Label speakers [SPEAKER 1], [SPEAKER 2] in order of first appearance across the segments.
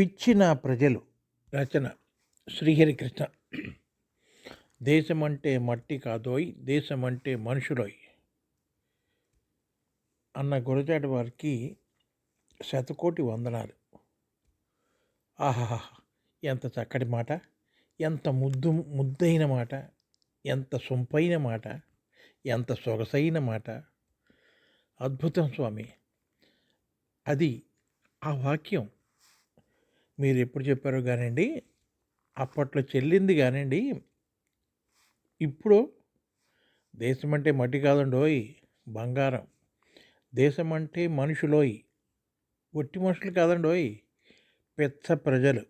[SPEAKER 1] పిచ్చిన ప్రజలు. రచన శ్రీహరికృష్ణ. దేశమంటే మట్టి కాదోయ్ దేశమంటే మనుషులోయ్ అన్న గురజాడ వారికి శతకోటి వందనాలు. ఆహాహా ఎంత చక్కటి మాట ఎంత ముద్దు ముద్దైన మాట ఎంత సొంపైన మాట ఎంత సొగసైన మాట. అద్భుతం స్వామి. అది ఆ వాక్యం మీరు ఎప్పుడు చెప్పారో కానివ్వండి అప్పట్లో చెల్లింది కానివ్వండి ఇప్పుడు దేశం అంటే మట్టి కాదండోయ్ బంగారం. దేశం అంటే మనుషులోయ్ ఒట్టి మనుషులు కాదండోయ్ పెద్ద ప్రజలు.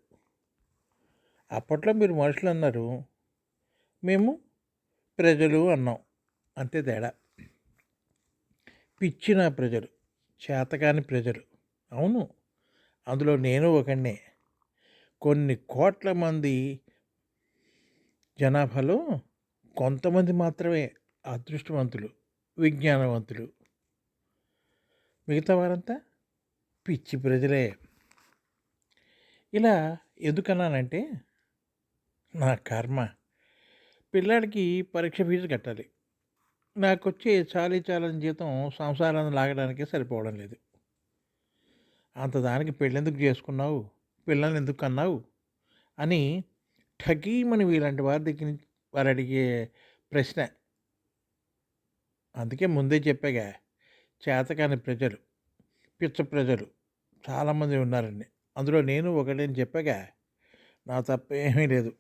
[SPEAKER 1] అప్పట్లో మీరు మనుషులు అన్నారు మేము ప్రజలు అన్నాం అంతే తేడా. పిచ్చిన ప్రజలు చేతకాని ప్రజలు అవును. అందులో నేను ఒకనే కొన్ని కోట్ల మంది జనాభాలో కొంతమంది మాత్రమే అదృష్టవంతులు విజ్ఞానవంతులు. మిగతా వారంతా పిచ్చి ప్రజలే. ఇలా ఎందుకన్నానంటే నా కర్మ. పిల్లాడికి పరీక్ష ఫీజు కట్టాలి. నాకు వచ్చే చాలీ చాలని జీతం సంసారాన్ని లాగడానికే సరిపోవడం లేదు. అంత దానికి పెళ్ళెందుకు చేసుకున్నావు? పిల్లల్ని ఎందుకు అన్నావు? అని ఠకీమని వీలాంటి వారి దగ్గర నుంచి వారు అడిగే ప్రశ్న. అందుకే ముందే చెప్పాగా చేతకాని ప్రజలు పిచ్చ ప్రజలు చాలామంది ఉన్నారండి. అందులో నేను ఒకటని చెప్పాగా నా తప్పేమీ లేదు.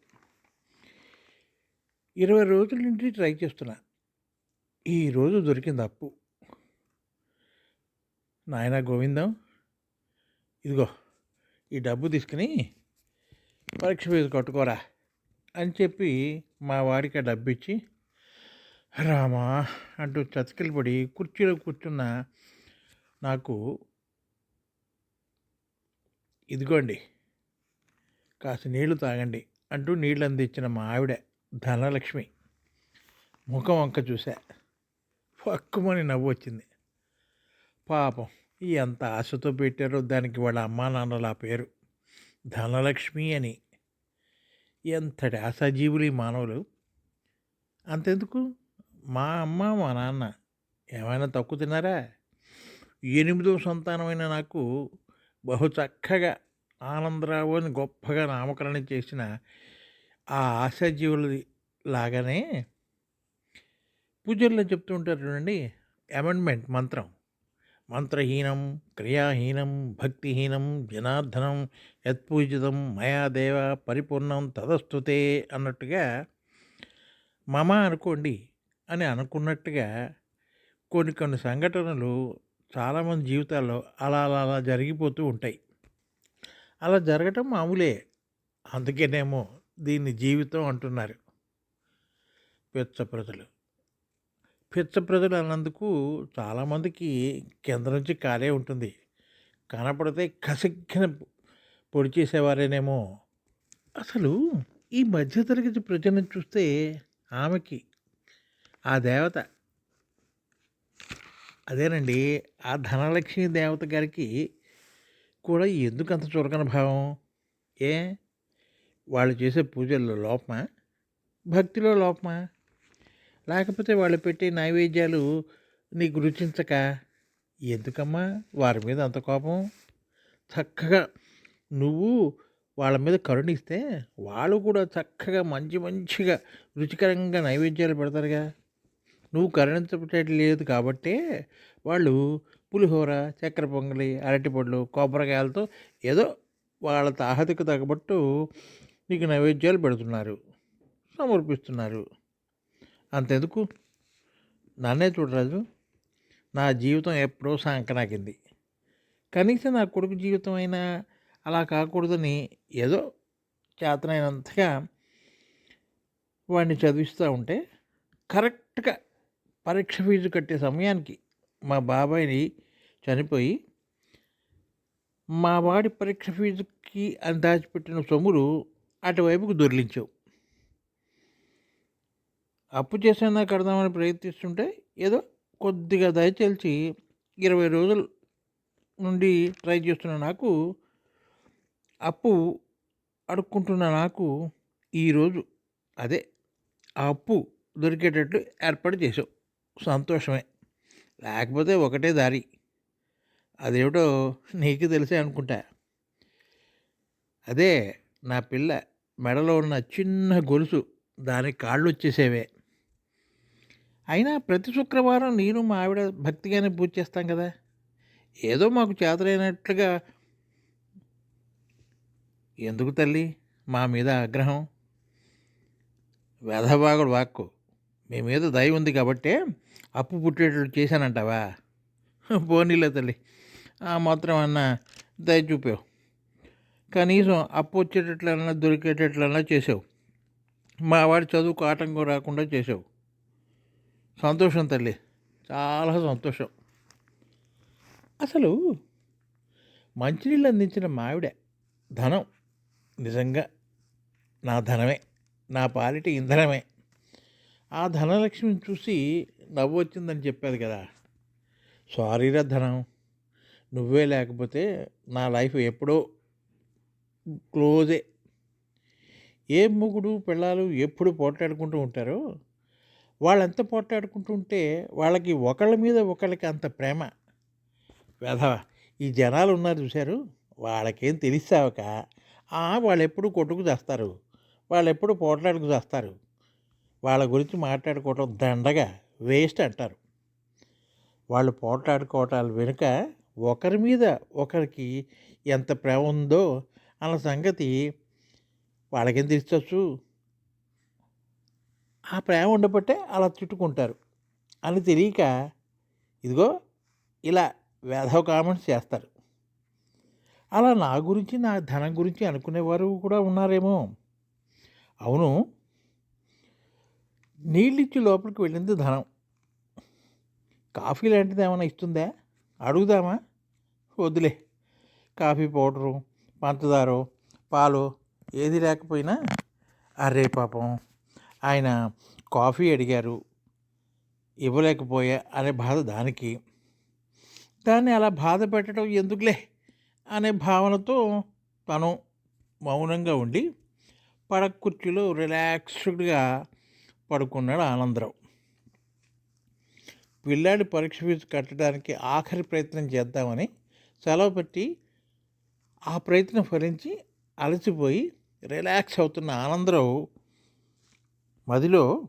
[SPEAKER 1] ఇరవై రోజుల నుంచి ట్రై చేస్తున్నా. ఈరోజు దొరికింది అప్పు నాయన గోవిందం ఇదిగో ఈ డబ్బు తీసుకుని పరీక్ష ఫీజు కట్టుకోరా అని చెప్పి మా వాడికి ఆ డబ్బు ఇచ్చి రామా అంటూ చతికిలు పడి కుర్చీలో కూర్చున్న నాకు ఇదిగోండి కాస్త నీళ్ళు తాగండి అంటూ నీళ్ళు అందించిన మా ఆవిడ ధనలక్ష్మి ముఖం వంక చూసా పక్కుమని నవ్వు వచ్చింది పాపం ఎంత ఆశతో పెట్టారో దానికి వాళ్ళ అమ్మా నాన్నల ఆ పేరు. ధనలక్ష్మి అని. ఎంతటి ఆశాజీవులు ఈ మానవులు. అంతెందుకు? మా అమ్మ మా నాన్న ఏమైనా తక్కువ తిన్నారా? ఎనిమిదో సంతానమైన నాకు బహు చక్కగా ఆనందరావు అని గొప్పగా నామకరణం చేసిన ఆ ఆశాజీవులది లాగానే పూజల్లో చెప్తూ ఉంటారు చూడండి అమెండ్మెంట్ మంత్రం. మంత్రహీనం క్రియాహీనం భక్తిహీనం జనార్దనం యత్పూజితం మయాదేవ పరిపూర్ణం తదస్తుతే అన్నట్టుగా మమ అనుకోండి అని అనుకున్నట్టుగా కొన్ని కొన్ని సంఘటనలు చాలామంది జీవితాల్లో అలా అలా అలా జరిగిపోతూ ఉంటాయి. అలా జరగటం మామూలే. అందుకేనేమో దీన్ని జీవితం అంటున్నారు. పెద్ద ప్రజలు. పిచ్చ ప్రజలు అన్నందుకు చాలామందికి కింద నుంచి కాలే ఉంటుంది. కనపడితే కసిగ్గిన పొడి చేసేవారేనేమో. అసలు ఈ మధ్యతరగతి ప్రజలను చూస్తే ఆమెకి ఆ దేవత అదేనండి ఆ ధనలక్ష్మి దేవత గారికి కూడా ఎందుకు అంత చురకన భావం? ఏ? వాళ్ళు చేసే పూజల్లో లోపమా? భక్తిలో లోపమా? లేకపోతే వాళ్ళు పెట్టే నైవేద్యాలు నీకు రుచించక ఎందుకమ్మా? వారి మీద అంత కోపం? చక్కగా నువ్వు వాళ్ళ మీద కరుణిస్తే వాళ్ళు కూడా చక్కగా మంచి మంచిగా రుచికరంగా నైవేద్యాలు పెడతారుగా. నువ్వు కరుణించబట్టేది లేదు కాబట్టే వాళ్ళు పులిహోర చక్కెర పొంగలి అరటిపళ్ళు కొబ్బరికాయలతో ఏదో వాళ్ళ తాహతకు తగ్గబట్టు నీకు నైవేద్యాలు పెడుతున్నారు సమర్పిస్తున్నారు. అంతెందుకు? నన్నే చూడరాజు నా జీవితం ఎప్పుడో సంకనాకింది. కనీసం నా కొడుకు జీవితం అయినా అలా కాకూడదని ఏదో చేతనైనంతగా వాడిని చదివిస్తూ ఉంటే కరెక్ట్గా పరీక్ష ఫీజు కట్టే సమయానికి మా బాబాయిని చనిపోయి మా వాడి పరీక్ష ఫీజుకి అని దాచిపెట్టిన సొమ్ములు అటువైపుకు దొరిలించావు అప్పు చేసేందుకు కడదామని ప్రయత్నిస్తుంటే ఏదో కొద్దిగా దయచేల్చి ఇరవై రోజుల నుండి ట్రై చేస్తున్న నాకు అప్పు అడుక్కుంటున్న నాకు ఈరోజు అదే ఆ అప్పు దొరికేటట్లు ఏర్పాటు చేసావు సంతోషమే. లేకపోతే ఒకటే దారి. అదేమిటో నీకు తెలిసే అనుకుంటా. అదే నా పిల్ల మెడలో ఉన్న చిన్న గొలుసు దానికి కాళ్ళు వచ్చేసేవే అయినా ప్రతి శుక్రవారం నేను మా ఆవిడ భక్తిగానే పూజ చేస్తాం కదా. ఏదో మాకు చేతలైనట్లుగా. ఎందుకు తల్లి? మా మీద ఆగ్రహం. వేధభాగుడు వాక్కు. మీ మీద దయ ఉంది కాబట్టే అప్పు పుట్టేటట్టు చేశానంటావా? పోనీలే తల్లి. ఆ మాత్రం అన్న దయ చూపావు. కనీసం అప్పు వచ్చేటట్లన్నా దొరికేటట్లన్నా చేసావు మా వాడి చదువుకు ఆటంకం రాకుండా చేసావు సంతోషం తల్లి. చాలా సంతోషం. అసలు మంచినీళ్ళు అందించిన మావిడ ధనం. నిజంగా నా ధనమే. నా పాలిటి ఇంధనమే. ఆ ధనలక్ష్మిని చూసి నవ్వు వచ్చిందని చెప్పాది కదా. సారీరా ధనం. నువ్వే లేకపోతే నా లైఫ్ ఎప్పుడో క్లోజే. ఏ మూగుడు పిల్లలు ఎప్పుడు పోట్లాడుకుంటూ ఉంటారో వాళ్ళెంత పోట్లాడుకుంటుంటే వాళ్ళకి ఒకళ్ళ మీద ఒకళ్ళకి అంత ప్రేమ. వేధవ ఈ జనాలు ఉన్నారు చూశారు? వాళ్ళకేం తెలిసావక వాళ్ళు ఎప్పుడు కొట్టుకు చేస్తారు. వాళ్ళు ఎప్పుడు పోట్లాడుకు చేస్తారు. వాళ్ళ గురించి మాట్లాడుకోవటం దండగా వేస్ట్ అంటారు. వాళ్ళు పోట్లాడుకోవటాలు వెనుక ఒకరి మీద ఒకరికి ఎంత ప్రేమ ఉందో అన్న సంగతి వాళ్ళకేం తెలుసొచ్చు ఆ ప్రేమ ఉండబట్టే అలా చుట్టుకుంటారు అని తెలియక ఇదిగో ఇలా వేధవ కామెంట్స్ చేస్తారు. అలా నా గురించి నా ధనం గురించి అనుకునేవారు కూడా ఉన్నారేమో. అవును. నీళ్ళిచ్చి లోపలికి వెళ్ళింది ధనం. కాఫీ లాంటిది ఏమైనా ఇస్తుందా? అడుగుదామా? వద్దులే. కాఫీ పౌడరు పంచదారు పాలు ఏది లేకపోయినా అరే పాపం. ఆయన కాఫీ అడిగారు ఇవ్వలేకపోయా అనే బాధ దానికి. దాన్ని అలా బాధ పెట్టడం ఎందుకులే అనే భావనతో తను మౌనంగా ఉండి పడక కుర్చీలో రిలాక్స్డ్గా పడుకున్నాడు ఆనందరావు. పిల్లాడి పరీక్ష ఫీజు కట్టడానికి ఆఖరి ప్రయత్నం చేద్దామని సెలవు పెట్టి ఆ ప్రయత్నం ఫలించి అలసిపోయి రిలాక్స్ అవుతున్న ఆనందరావు మదిలో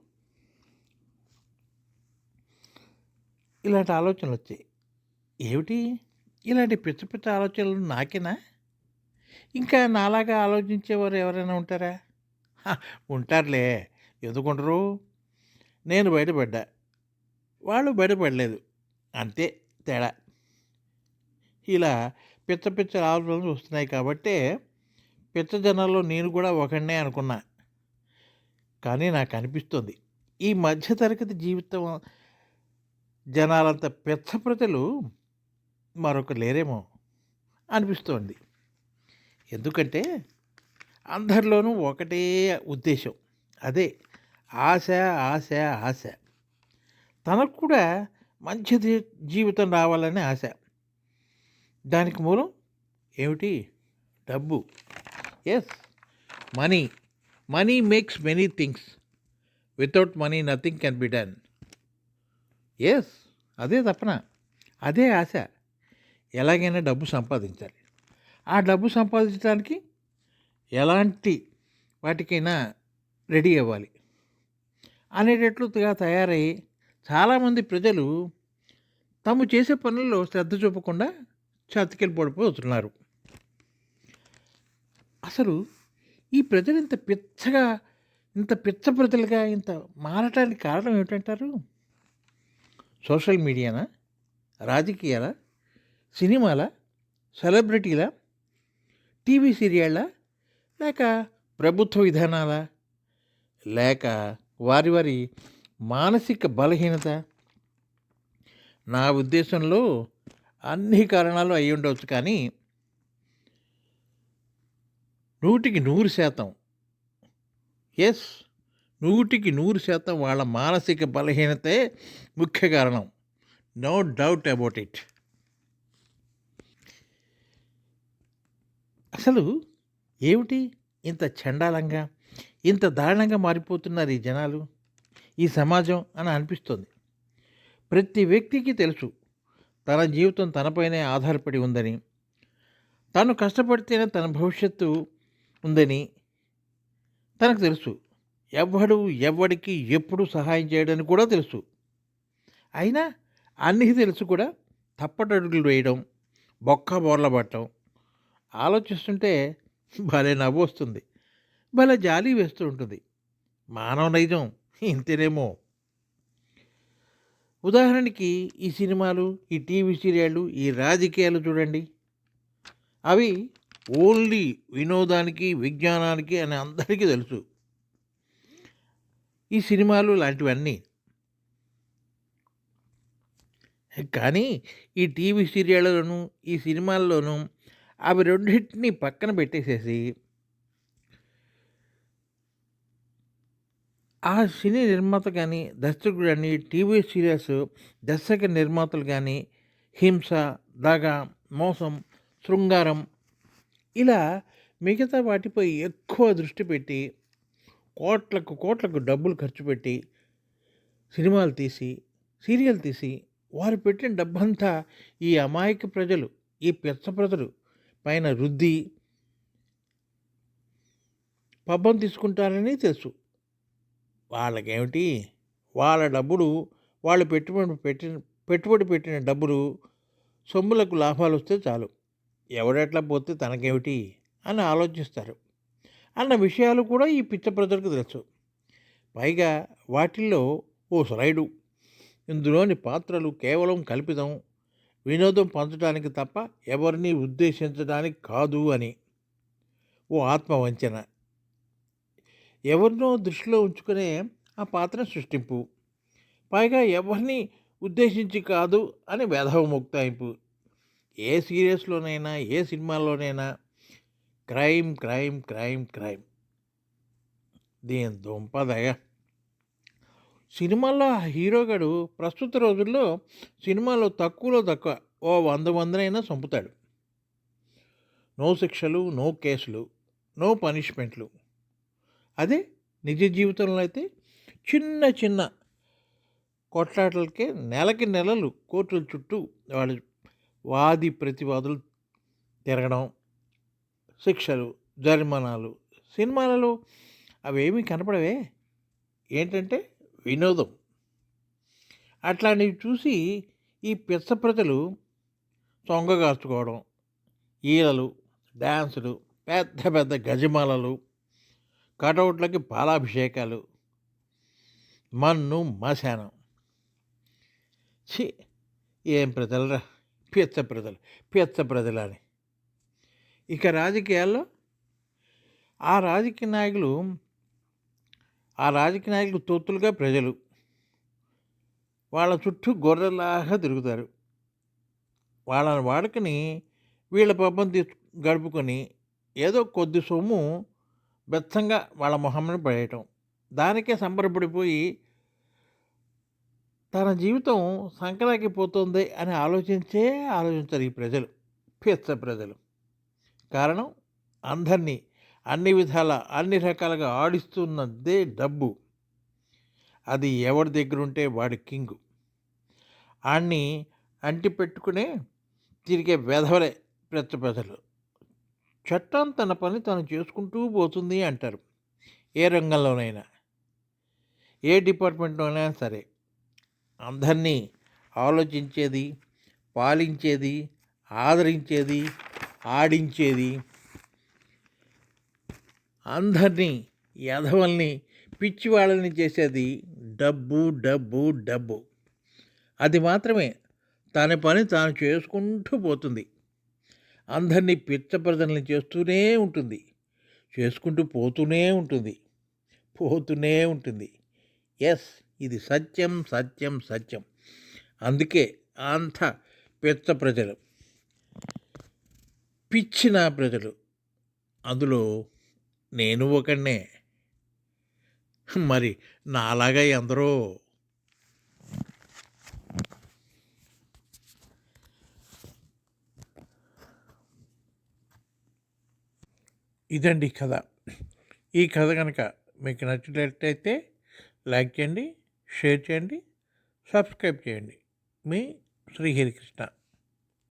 [SPEAKER 1] ఇలాంటి ఆలోచనలు వచ్చాయి. ఏమిటి? ఇలాంటి పిచ్చ పిచ్చ ఆలోచనలు నాకేనా? ఇంకా నాలాగా ఆలోచించేవారు ఎవరైనా ఉంటారా? ఉంటారులే. ఎందుకుంటారు? నేను బయటపడ్డా. వాళ్ళు బయటపడలేదు. అంతే తేడా. ఇలా పిచ్చ పిచ్చ ఆలోచనలు వస్తున్నాయి కాబట్టే పిచ్చ జనాల్లో నేను కూడా ఒకనే అనుకున్నా. కానీ నాకు అనిపిస్తుంది ఈ మధ్యతరగతి జీవితం జనాలంత పెద్ద ప్రజలు మరొక లేరేమో అనిపిస్తోంది. ఎందుకంటే అందరిలోనూ ఒకటే ఉద్దేశం. అదే ఆశ ఆశ ఆశ. తనకు కూడా మంచి జీవితం రావాలనే ఆశ. దానికి మూలం ఏమిటి? డబ్బు. Yes money money makes many things without money nothing can be done yes అదే తప్పన అదే ఆశ. ఎలాగైనా డబ్బు సంపాదించాలి. ఆ డబ్బు సంపాదించడానికి ఎలాంటి వాటికైనా రెడీ అవ్వాలి. అనేటట్లుగా తయారై చాలామంది ప్రజలు తాము చేసే పనుల్లో శ్రద్ధ చూపకుండా చతికిలు పడిపోతున్నారు అసలు ఈ ప్రజలు ఇంత పిచ్చగా ఇంత పిచ్చ ప్రజలుగా ఇంత మారటానికి కారణం ఏమిటంటారు? సోషల్ మీడియానా? రాజకీయాల? సినిమాల? సెలబ్రిటీల? టీవీ సీరియళ్ళ? లేక ప్రభుత్వ విధానాల? లేక వారి వారి మానసిక బలహీనత? నా ఉద్దేశంలో అన్ని కారణాలు అయి ఉండవచ్చు కానీ నూటికి నూరు శాతం ఎస్ నూటికి నూరు శాతం వాళ్ళ మానసిక బలహీనతే ముఖ్య కారణం నో డౌట్ అబౌట్ ఇట్ అసలు ఏమిటి ఇంత చండాలంగా, ఇంత దారుణంగా మారిపోతున్నారు ఈ జనాలు, ఈ సమాజం అని అనిపిస్తుంది. ప్రతి వ్యక్తికి తెలుసు. తన జీవితం తనపైనే ఆధారపడి ఉందని. తను కష్టపడితేనే తన భవిష్యత్తు ఉందని తనకు తెలుసు. ఎవ్వడు ఎవ్వడికి ఎప్పుడు సహాయం చేయడని కూడా తెలుసు. అయినా అన్నీ తెలుసు కూడా తప్పటడుగులు వేయడం, బొక్కబోర్లబడటం ఆలోచిస్తుంటే భలే నవ్వొస్తుంది. భలే జాలి వేస్తూ ఉంటుంది. మానవ నైజం ఇంతేనేమో! ఉదాహరణకి ఈ సినిమాలు, ఈ టీవీ సీరియళ్ళు, ఈ రాజకీయాలు చూడండి. అవి ఓన్లీ వినోదానికి, విజ్ఞానానికి అని అందరికీ తెలుసు. ఈ సినిమాలు లాంటివన్నీ. కానీ ఈ టీవీ సీరియళ్ళలోను, ఈ సినిమాల్లోనూ అవి రెండిటిని పక్కన పెట్టేసేసి ఆ సినీ నిర్మాత కానీ దర్శకుడు కానీ టీవీ సీరియల్స్ దర్శక నిర్మాతలు కానీ హింస, దగ, మోసం, శృంగారం ఇలా మిగతా వాటిపై ఎక్కువ దృష్టి పెట్టి కోట్లకు, కోట్లకు డబ్బులు ఖర్చు పెట్టి సినిమాలు తీసి, సీరియల్ తీసి వారు పెట్టిన డబ్బంతా ఈ అమాయక ప్రజలు, ఈ పెద్ద ప్రజలు పైన రుద్ది పబ్బం తీసుకుంటారని తెలుసు. వాళ్ళకేమిటి వాళ్ళ డబ్బులు వాళ్ళు పెట్టుబడి పెట్టిన పెట్టుబడి పెట్టిన డబ్బులు సొమ్ములకు లాభాలు వస్తే చాలు ఎవడెట్లా పోతే తనకేమిటి అని ఆలోచిస్తారు. అన్న విషయాలు కూడా ఈ పిచ్చ ప్రజలకు తెలుసు. పైగా వాటిల్లో ఓ స్లైడు ఇందులోని పాత్రలు కేవలం కల్పితం. వినోదం పంచడానికి తప్ప ఎవరిని ఉద్దేశించడానికి కాదు అని. ఓ ఆత్మవంచన. ఎవరినో దృష్టిలో ఉంచుకునే ఆ పాత్ర సృష్టింపు. పైగా ఎవరిని ఉద్దేశించి కాదు అని వేధవ ముక్తాయింపు. ఏ సీరియస్లోనైనా ఏ సినిమాల్లోనైనా క్రైమ్ క్రైమ్ క్రైమ్ క్రైమ్. దీని దుంపదయ సినిమాల్లో ఆ హీరోగాడు ప్రస్తుత రోజుల్లో సినిమాలో తక్కువలో తక్కువ ఓ వంద వందనైనా చంపుతాడు. నో శిక్షలు నో కేసులు నో పనిష్మెంట్లు. అదే నిజ జీవితంలో అయితే చిన్న చిన్న కొట్లాటలకే నెలకి నెలలు కోర్టుల చుట్టూ వాళ్ళు వాది ప్రతివాదులు తిరగడం శిక్షలు జరిమానాలు సినిమాలలో అవేమీ కనపడవే. ఏంటంటే వినోదం. అట్లాంటివి చూసి ఈ పిచ్చ ప్రజలు సొంగగార్చుకోవడం ఈలలు డ్యాన్సులు పెద్ద పెద్ద గజమాలలు కటౌట్లకి పాలాభిషేకాలు మన్ను మశానం. ఛీ! ఏం ప్రజలరా? పీచ్చ ప్రజలు పిచ్చ ప్రజలని. ఇక రాజకీయాల్లో ఆ రాజకీయ నాయకులు ఆ రాజకీయ నాయకులు తొత్తులుగా ప్రజలు. వాళ్ళ చుట్టూ గొర్రెలాగా తిరుగుతారు. వాళ్ళని వాడుకొని వీళ్ళ పాపం తీసు గడుపుకొని ఏదో కొద్ది సొమ్ము బెత్తంగా వాళ్ళ మొహమ్మను పడేయటం. దానికే సంబరపడిపోయి తన జీవితం సంకరాకి పోతుంది అని ఆలోచించే ఆలోచించరు ఈ ప్రజలు పిచ్చ ప్రజలు. కారణం అందరినీ అన్ని విధాల అన్ని రకాలుగా ఆడిస్తున్నదే డబ్బు. అది ఎవరి దగ్గర ఉంటే వాడి కింగు. ఆడిని అంటి పెట్టుకునే తిరిగే వెధవలే ప్రతి ప్రజలు. చట్టం తన పని తను చేసుకుంటూ పోతుంది అంటారు. ఏ రంగంలోనైనా ఏ డిపార్ట్మెంట్లోనైనా సరే. అందరినీ ఆలోచించేది పాలించేది ఆదరించేది ఆడించేది. అందరినీ యధవల్ని పిచ్చివాళ్ళని చేసేది డబ్బు డబ్బు డబ్బు. అది మాత్రమే తన పని తాను చేసుకుంటూ పోతుంది. అందరినీ పిచ్చప్రదనలు చేస్తూనే ఉంటుంది. చేసుకుంటూ పోతూనే ఉంటుంది. పోతూనే ఉంటుంది. ఎస్ ఇది సత్యం సత్యం సత్యం. అందుకే అంత పిచ్చ ప్రజలు పిచ్చిన ప్రజలు. అందులో నేను ఒకనే మరి నాలాగా ఎందరో. ఇదండి కథ. ఈ కథ కనుక మీకు నచ్చినట్లయితే లైక్ చేయండి షేర్ చేయండి సబ్స్క్రైబ్ చేయండి. మీ శ్రీహరికృష్ణ.